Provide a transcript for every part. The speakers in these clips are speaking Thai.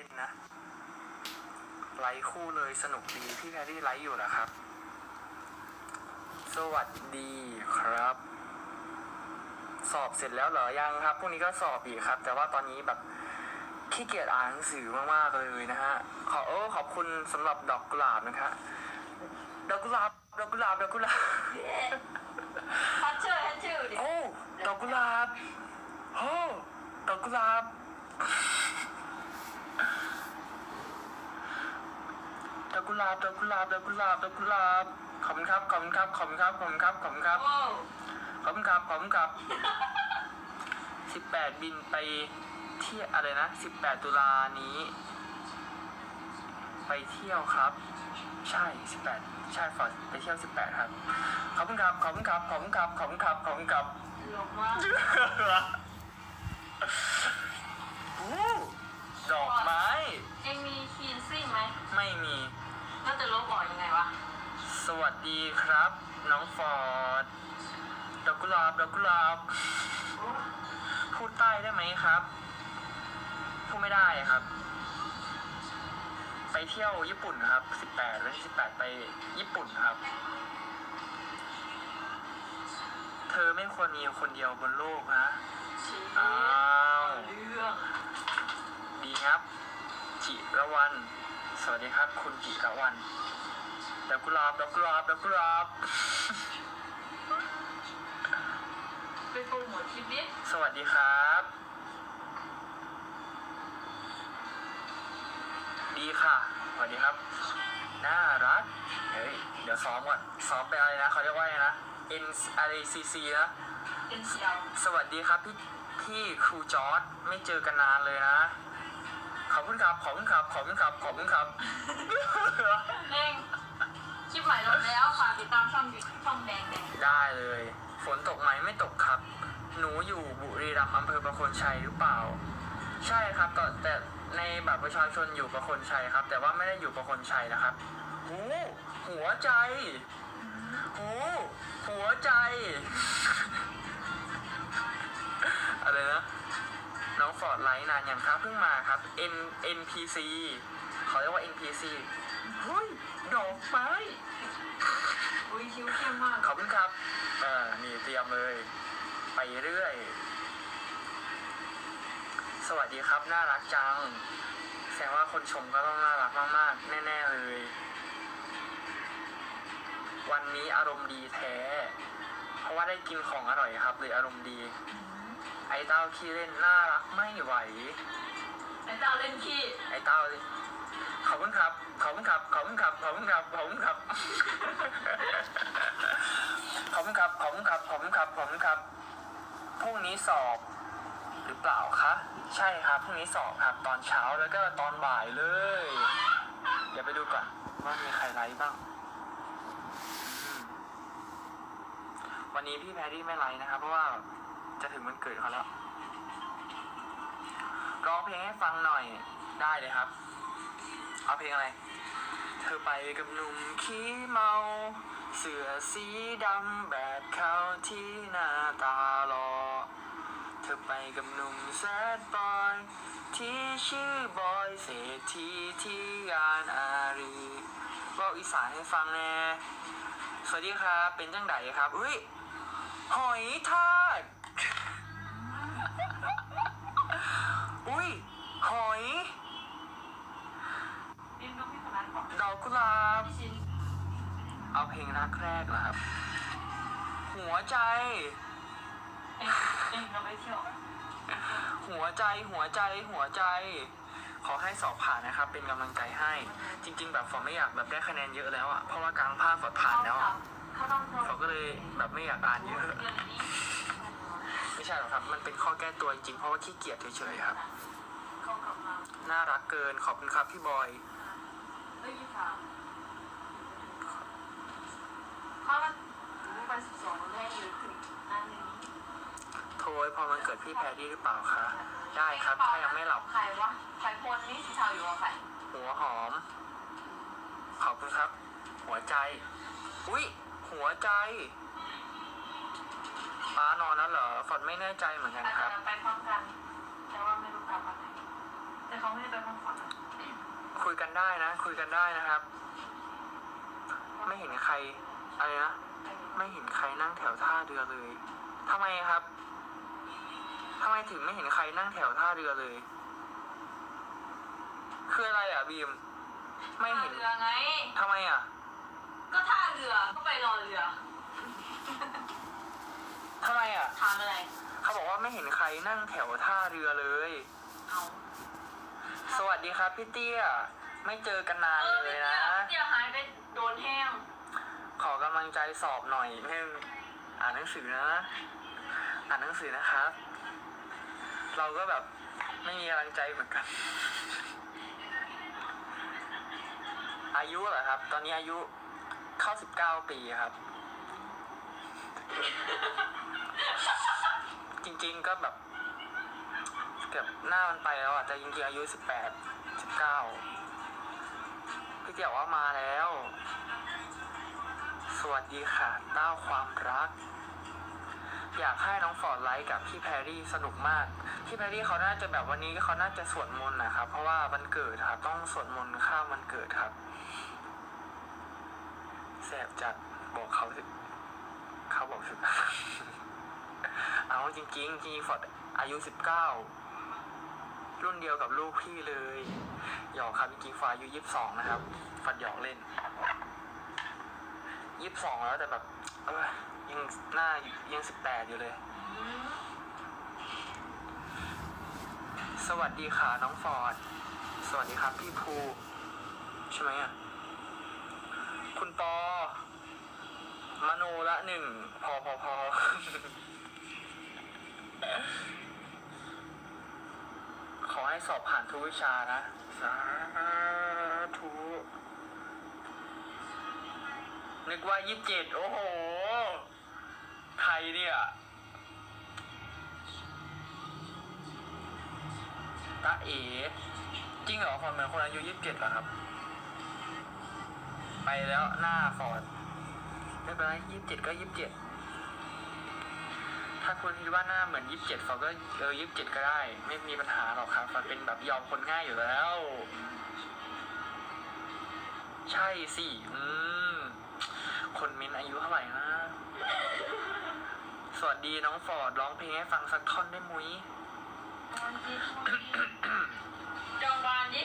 ล่นนะ ไลฟ์คู่เลยสนุกดีพี่แพรรี่ไลฟ์อยู่นะครับ สวัสดีครับ สอบเสร็จแล้วเหรอยังครับพรุ่งนี้ก็สอบอีกครับ แต่ว่าตอนนี้แบบขี้เกียจอ่านหนังสือมากๆเลยนะฮะขอโอ้ขอบคุณสำหรับดอกกุหลาบนะคะดอกกุหลาบดอกกุหลาบดอกกุหลาบฮัทชื่อฮัทชื่อดิโอ้ดอกกุหลาบโอ้ดอกกุหลาบ ดอกกุหลาบดอกกุหลาบดอกกุหลาบดอกกุหลาบขอบคุณครับขอบคุณครับขอบคุณครับขอบคุณครับขอบคุณครับโอ้ขอบคุณครับขอบคุณครับสิบแปดบินไปเที่ยวอะไรนะสิบแปดตุลานี้ ไปเที่ยวครับ ใช่สิบแปดใช่ฟอร์ดไปเที่ยวสิบแปดครับขอบคุณครับขอบคุณครับขอบคุณครับขอบคุณครับขอบคุณครับหลงมากอู้ดอกไม้เอ็งมีคีนซิ่งไหมไม่มี น่าจะลบออกยังไงวะ สวัสดีครับ น้องฟอร์ดดอกกุหลาบดอกกุหลาบพูดใต้ได้ไหมครับ พูดไม่ได้ครับ ไปเที่ยวญี่ปุ่นครับ18วันที่18ไปญี่ปุ่นครับ เธอไม่ควรมีคนเดียวบนโลกนะชี้อ้าวเรื่อง ดีครับจิระวัน สวัสดีครับ คุณจิระวันดอกกุหลาบดอกกุหลาบดอกกุหลาบไปโปรโมทคลิปดิสวัสดีครับ ดีค่ะ สวัสดีครับ น่ารัก เฮ้ย เดี๋ยวซ้อมก่อน ซ้อมไปอะไรนะ เขาเรียกว่าอะไรนะ N อะไร CC นะเป็นเซียวสวัสดีครับพี่พี่ครูจอร์ดไม่เจอกันนานเลยนะ ขอบคุณครับ ขอบคุณครับ ขอบคุณครับ ขอบคุณครับเอ็งคลิปใหม่ลงแล้วฝากติดตามช่องช่องแดงแดงได้เลย ฝนตกไหมไม่ตกครับ หนูอยู่บุรีรัมย์อำเภอประโคนชัยหรือเปล่า ใช่ครับแต่แต่ในบัตรประชาชนอยู่ประโคนชัยครับ แต่ว่าไม่ได้อยู่ประโคนชัยนะครับ หู หัวใจ หู หัวใจ อะไรนะ น้องฟอร์ดไลท์นานยังครับเพิ่งมาครับ N NPC เขาเรียกว่า NPC เฮ้ยดอกไม้อุ้ยคิ้วเข้มมากขอบคุณครับเออนี่เตรียมเลย ไปเรื่อย สวัสดีครับ น่ารักจัง แสดงว่าคนชมก็ต้องน่ารักมากๆ แน่ ๆ เลย วันนี้อารมณ์ดีแท้ เพราะว่าได้กินของอร่อยครับเลยอารมณ์ดี ไอ้เต้าขี้เล่นน่ารักไม่ไหว ไอ้เจ้าเล่นขี้ไอ้เต้าเลยขอบคุณครับขอบคุณครับขอบคุณครับขอบคุณครับขอบคุณครับขอบคุณครับขอบคุณครับขอบคุณครับขอบคุณครับพรุ่งนี้สอบหรือเปล่าคะใช่ครับพรุ่งนี้สอบครับตอนเช้าแล้วก็ตอนบ่ายเลย เดี๋ยวไปดูก่อนว่ามีใครไลฟ์บ้างอืมวันนี้พี่แพรรี่ไม่ไลฟ์นะครับเพราะว่า จะถึงวันเกิดเขาแล้วร้องเพลงให้ฟังหน่อยได้เลยครับ เอาเพลงอะไร เธอไปกับหนุ่มขี้เมา เสื้อสีดำแบบเขาที่หน้าตาหลอเธอไปกับหนุ่มแซดบอยที่ชื่อบอยเศรษฐีที่งานอารีบอกอีสานให้ฟังแน่สวัสดีครับ เป็นจังไดครับ อุ้ย หอยทาก อุ้ย หอย เอ็งดูพี่คนนั้นก่อน ดอกกุหลาบ พี่ชิน เอาเพลงรักแรกเหรอครับ หัวใจ เอ็งเอ็งเราไปเที่ยวหัวใจหัวใจหัวใจ ขอให้สอบผ่านนะครับ เป็นกำลังใจให้ จริง ๆ แบบฝอไม่อยากแบบได้คะแนนเยอะแล้วอะเพราะว่ากลางภาคฝอผ่านแล้วอะเขาต้องฝอก็เลยแบบไม่อยากอ่านเยอะเรียนอันนี้ไม่ใช่หรอกครับ มันเป็นข้อแก้ตัวจริงๆเพราะว่าขี้เกียจเฉยๆครับ เขากลับมาน่ารักเกินขอบคุณครับพี่บอยเอ้ยยี่สาม เขามันรู้ไปสิบสองแรกเลยคืออันนี้โทรไว้พอมันเกิดพี่แพรรี่หรือเปล่าคะ ได้ครับ ถ้ายังไม่หลับ ใครวะใครพลนี่สีเทาอยู่กับใครหัวหอม ขอบคุณครับ หัวใจ อุ้ยหัวใจป้านอนแล้วเหรอฝนไม่แน่ใจเหมือนกันอาจคจะรับ ไปพร้อมกัน แต่ว่าไม่รู้กลับวันไหนแต่เขาไม่ได้ไปพักผ่อนนะคุยกันได้นะ คุยกันได้นะครับ ไม่เห็นใคร อะไรนะ ไม่เห็นใครนั่งแถวท่าเรือเลยทำไมครับทำไมถึงไม่เห็นใครนั่งแถวท่าเรือเลย คืออะไรอะบีม ไม่เห็นเรือไงทำไมอะ ก็ท่าเรือก็ไปรอเรือทำไมอะถามอะไร เขาบอกว่าไม่เห็นใครนั่งแถวท่าเรือเลย เอาสวัสดีครับพี่เตี้ย ไม่เจอกันนานเออเลไม่ยเตี้นะยเตี้ยหายไปโดนแห้ง ขอกำลังใจสอบหน่อยนึงอ่านหนังสือนะ อ่านหนังสือนะครับ เราก็แบบไม่มีกำลังใจเหมือนกัน อายุเหรอครับ ตอนนี้อายุเข้าสิบเก้าปีครับ จริงๆก็แบบ เกือบหน้ามันไปแล้วอะแต่จริงๆอายุสิบแปดสิบเก้าพี่เตี๋ยวว่ามาแล้ว วัสดีค่ะเต้าความรัก อยากให้น้องฟอร์ดไลท์กับพี่แพรรี่สนุกมาก พี่แพรรี่เขาน่าจะแบบวันนี้เขาน่าจะสวดมนต์นะครับ เพราะว่าวันเกิดครับต้องสวดมนต์ข้ามวันเกิดครับแสบจัดบอกเขาสิเขาบอกสิเอาจริงๆจริงฟอร์ดอายุสิบเก้ารุ่นเดียวกับลูกพี่เลย หยอกครับจริงๆฟอร์ดอายุยี่สิบสองนะครับฟอร์ดหยอกเล่น ยี่สิบสองแล้วแต่แบบเออยังหน้ายังสิบแปดอยู่เลย สวัสดีค่ะน้องฟอร์ด สวัสดีครับพี่ภูใช่ไหมอะ คุณปอมโนละหนึ่ง พอพอพอขอให้สอบผ่านทุกวิชานะ สาธุ นึกว่ายี่สิบเจ็ดโอ้โห ใครเนี่ยตาเอ๋จริงเหรอคนเหมือนคนอายุยี่สิบเจ็ดเหรอครับ ไปแล้วหน้าฟอร์ดไม่เป็นไรยี่สิบเจ็ดก็ยี่สิบเจ็ดถ้าคุณคิดว่าหน้าเหมือนยี่สิบเจ็ดฟอร์ดก็เออยี่สิบเจ็ดก็ได้ ไม่มีปัญหาหรอกครับฟอร์ดเป็นแบบยอมคนง่ายอยู่แล้ว ใช่สิ อืม คนมินอายุเท่าไหร่นะสวัสดีน้องฟอร์ดร้องเพลงให้ฟังสักท่อนได้มุ้ยจองบานดิ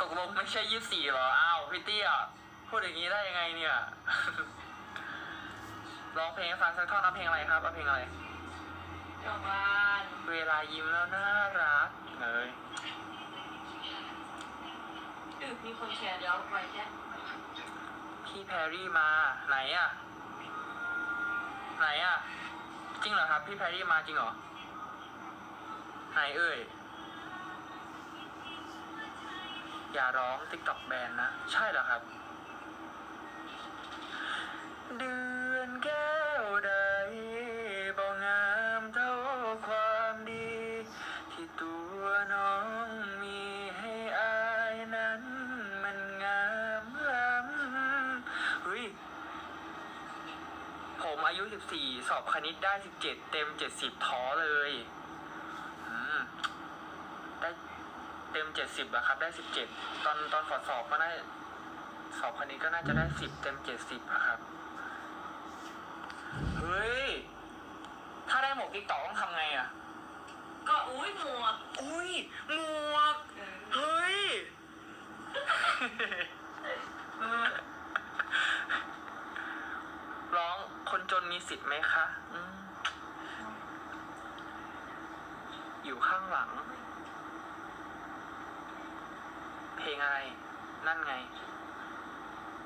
ตกลงไม่ใช่ยี่สี่หรอ อ้าวพี่เตี้ยพูดอย่างนี้ได้ยังไงเนี่ย ร้องเพลงให้ฟังสักท่อนเอาเพลงอะไรครับเอาเพลงอะไรจองบานเวลายิ้มแล้วน่ารักเลยอึมีคนแชร์เดี๋ยวไว้แค่ พี่แพรรี่มาไหนอะไหนอะจริงเหรอครับ พี่แพรรี่มาจริงเหรอไหนเอ่ยอย่าร้องติ๊กต็อกแบนนะ ใช่เหรอครับ ยุ 14 สอบคณิตได้ 17 เต็ม 70 ท้อเลยอืมได้เต็ม 70อะครับ ได้ 17 ตอนตอนฝอดสอบก็ได้สอบคณิตก็น่าจะได้ 10 เต็ม 70อะครับ เฮ้ย ถ้าได้หมวกติ๊กต่อต้องทำไงอะก็อุ้ยหมวก อุ้ยหมวกเออเฮ้ย ร้องคนจนมีสิทธิ์ไหมคะอืมอยู่ข้างหลัง เพลงอะไร นั่นไง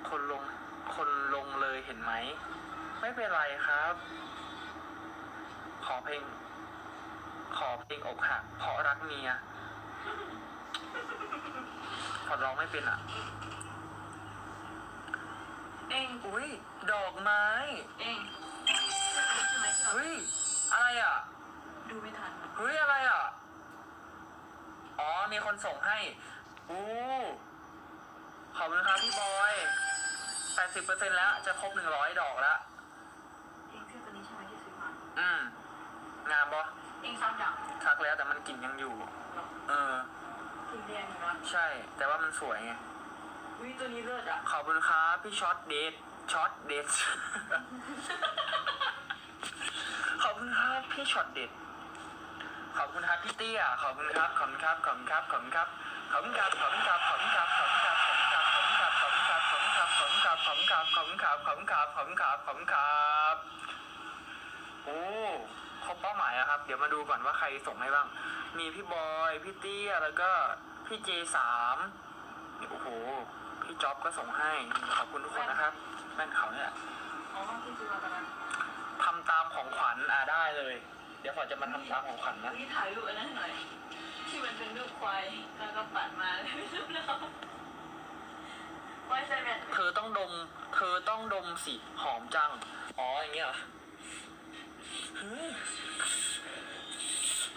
คนลง คนลงเลยเห็นไหม ไม่เป็นไรครับ ขอเพลง ขอเพลงอกหักเพราะรักเมียพอร้องไม่เป็นอะ องอุ้ยดอกไม้ เองใช่ไหมที่เราเฮ้ย อะไรอะ ดูไม่ทันเฮ้ย อะไรอะ อ๋อ มีคนส่งให้ อู้ ขอบคุณครับพี่บอยแปดสิบเปอร์เซ็นแล้ว จะครบหนึ่งร้อยดอกแล้ว เองเสื้อตัวนี้ใช่ไหมที่ซื้อมาอืม งามบอเองซ้ำดังทักแล้วแต่มันกลิ่นยังอยู่หรอเออ สีแดงอยู่นะใช่ แต่ว่ามันสวยไงวิตัวนี้เลิศอะ ขอบคุณครับพี่ช็อตเดท ช็อตเดทขอบคุณครับพี่ช็อตเดทขอบคุณครับพี่เตี้ยขอบคุณครับขอบคุณครับ ขอบคุณครับ ขอบคุณครับ ขอบคุณครับ ขอบคุณครับ ขอบคุณครับ ขอบคุณครับ ขอบคุณครับ ขอบคุณครับ ขอบคุณครับ ขอบคุณครับ ขอบคุณครับ ขอบคุณครับ ขอบคุณครับ ขอบคุณครับ ขอบคุณครับ ขอบคุณครับโอ้ครบเป้าหมายแล้วครับ เดี๋ยวมาดูก่อนว่าใครส่งให้บ้าง มีพี่บอย พี่เตี้ย แล้วก็พี่เจสามโอ้โห พี่จ๊อบก็ส่งให้ ขอบคุณทุกคนนะครับ แม่นเขาเนี่ยอ๋อที่ซื้อมาตอนนั้นทำตามของขวัญอ่าได้เลย เดี๋ยวฝอจะมาทำตามของขวัญนะวิถ่ายรูปอันนั้นหน่อย ที่มันเป็นรูปควายแล้วก็ปัดมาแล้วไม่รู้แล้วควายใส่แว่นเธอต้องดม เธอต้องดมสิหอมจัง อ๋ออย่างเงี้ยเหรอหืม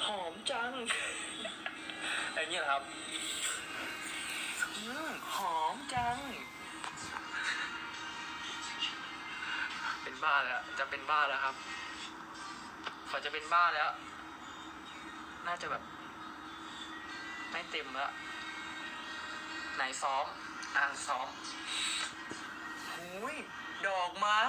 หอมจัง อย่างเงี้ยเหรอครับหืมหอมจัง เป็นบ้าแล้ว จะเป็นบ้าแล้วครับฝอจะเป็นบ้าแล้ว น่าจะแบบ ไม่เต็มแล้วไหนซ้อม อ่านซ้อมหุยดอกไม้